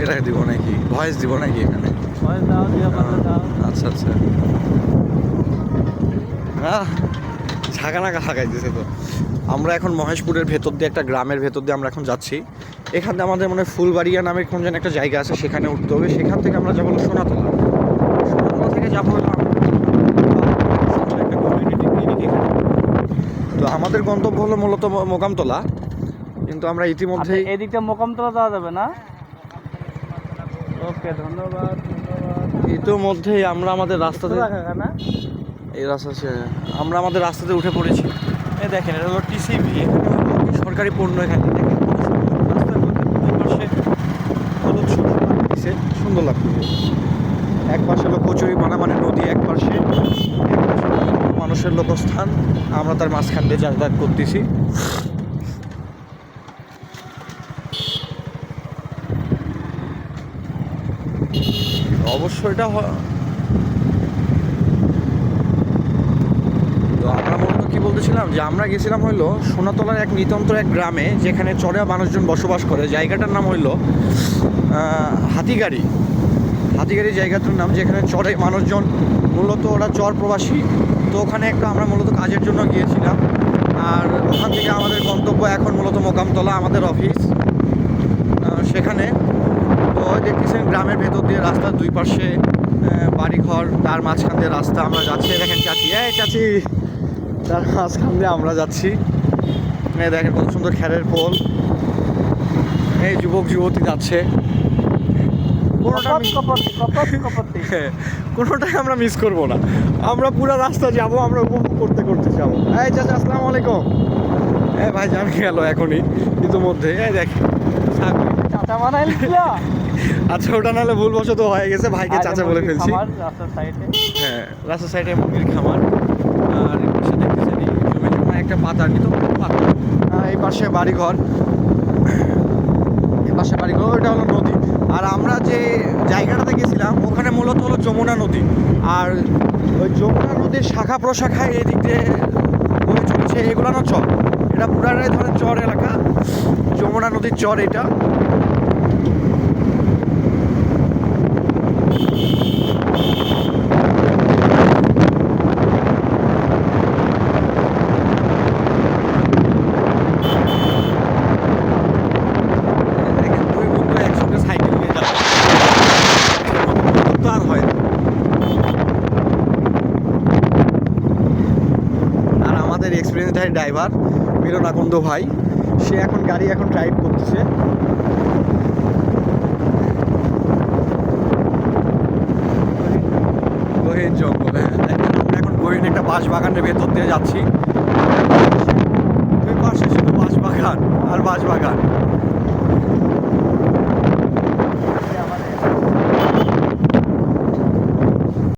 ইয়ে দিব নাকি? ভয়েস দিব নাকি এখানে? ভয়েস দাও দিয়ে পারলে দাও। আচ্ছা আচ্ছা। আহ, ঝাঁকানাকা লাগাইতেছে তো। আমরা এখন মহেশপুরের ভেতর দিয়ে একটা গ্রামের ভেতর দিয়ে আমরা এখন যাচ্ছি। এখান থেকে আমাদের মানে ফুলবাড়িয়া নামের কোন যেন একটা জায়গা আছে সেখানে উঠতে হবে। সেখান থেকে আমরা যাব হলো সোনাতলা। সোনাতলা থেকে যাব। তো আমাদের গন্তব্য হলো মূলত মোকামতলা। কিন্তু আমরা ইতিমধ্যেই আচ্ছা, এদিকটা মোকামতলা যাওয়া যাবে না? ওকে ধন্যবাদ ধন্যবাদ। ইতিমধ্যেই আমরা আমাদের রাস্তাতে এই রাস্তা আমরা আমাদের রাস্তাতে উঠে পড়েছি। এই দেখেন এটা হলো টিসিবি সরকারি পণ্য এখানে। দেখেন সুন্দর রাস্তার মধ্যে পাশে হলুদ সবুজ সুন্দর লাগতেছে। এক পাশে হলো কচুরি মানে নদী এক পাশে মানুষের লোকস্থান। আমরা তার মাঝখান দিয়ে যাতায়াত করতেছি। অবশ্য এটা তো আমরা মূলত কি বলতেছিলাম যে আমরা গেছিলাম হইল সোনাতলার এক নিতন্ত্র এক গ্রামে যেখানে চড়া মানুষজন বসবাস করে। জায়গাটার নাম হইল হাতিগাড়ি। হাতিগাড়ি জায়গাটার নাম যেখানে চড়ে মানুষজন, মূলত ওরা চর প্রবাসী। তো ওখানে একটা আমরা মূলত কাজের জন্য গিয়েছিলাম। আর ওখান থেকে আমাদের গন্তব্য এখন মূলত মোকামতলা, আমাদের অফিস। সেখানে দেখতেছেন গ্রামের ভেতর দিয়ে রাস্তার দুই পাশে বাড়িঘর তার মাঝখান দিয়ে রাস্তা আমরা যাচ্ছি। দেখেন চাচি এই চাচি তার মাঝখান দিয়ে আমরা যাচ্ছি। দেখেন কত সুন্দর খ্যারের পোল এই যুবক যুবতী যাচ্ছে। হ্যাঁ, কোনোটাই আমরা মিস করব না। আমরা পুরো রাস্তা যাব আমরা উপভোগ করতে করতে যাব। এই চাচা আসসালামু আলাইকুম। এই ভাই জান গেল এখনই ইতিমধ্যে। এই দেখ ছাগল। চাচা বানাইল কিলা আচ্ছা ওটা নাহলে ভুলবশত হয়ে গেছে ভাইকে চাচা বলে ফেলছি। হ্যাঁ রাস্তার সাইডে মুরগির খামার। আর পাশে দেখতেছেন জমা একটা পাতা কিন্তু পাতা। আর এই পাশে বাড়িঘর। এই পাশে বাড়িঘর ওটা হলো নদী। আর আমরা যে জায়গাটাতে গেছিলাম ওখানে মূলত হলো যমুনা নদী। আর ওই যমুনা নদীর শাখা প্রশাখায় এই দিক দিয়ে বয়ে চলেছে এগুলো না চর। এটা পুরাটাই ধরেন চর এলাকা। যমুনা নদীর চর এটা দেখেন দুই বন্ধু একসঙ্গে সাইকেল নিয়ে যাচ্ছে তো আর হয় না আর আমাদের এক্সপিরিয়েন্স ড্রাইভার মিলনাকন্দ ভাই। সে এখন গাড়ি এখন ড্রাইভ করতেছে। গহীন জঙ্গলে হ্যাঁ। এখন গহীন একটা বাঁশ বাগানের ভেতর দিয়ে যাচ্ছি। শুধু বাঁশ বাগান আর বাঁশ বাগান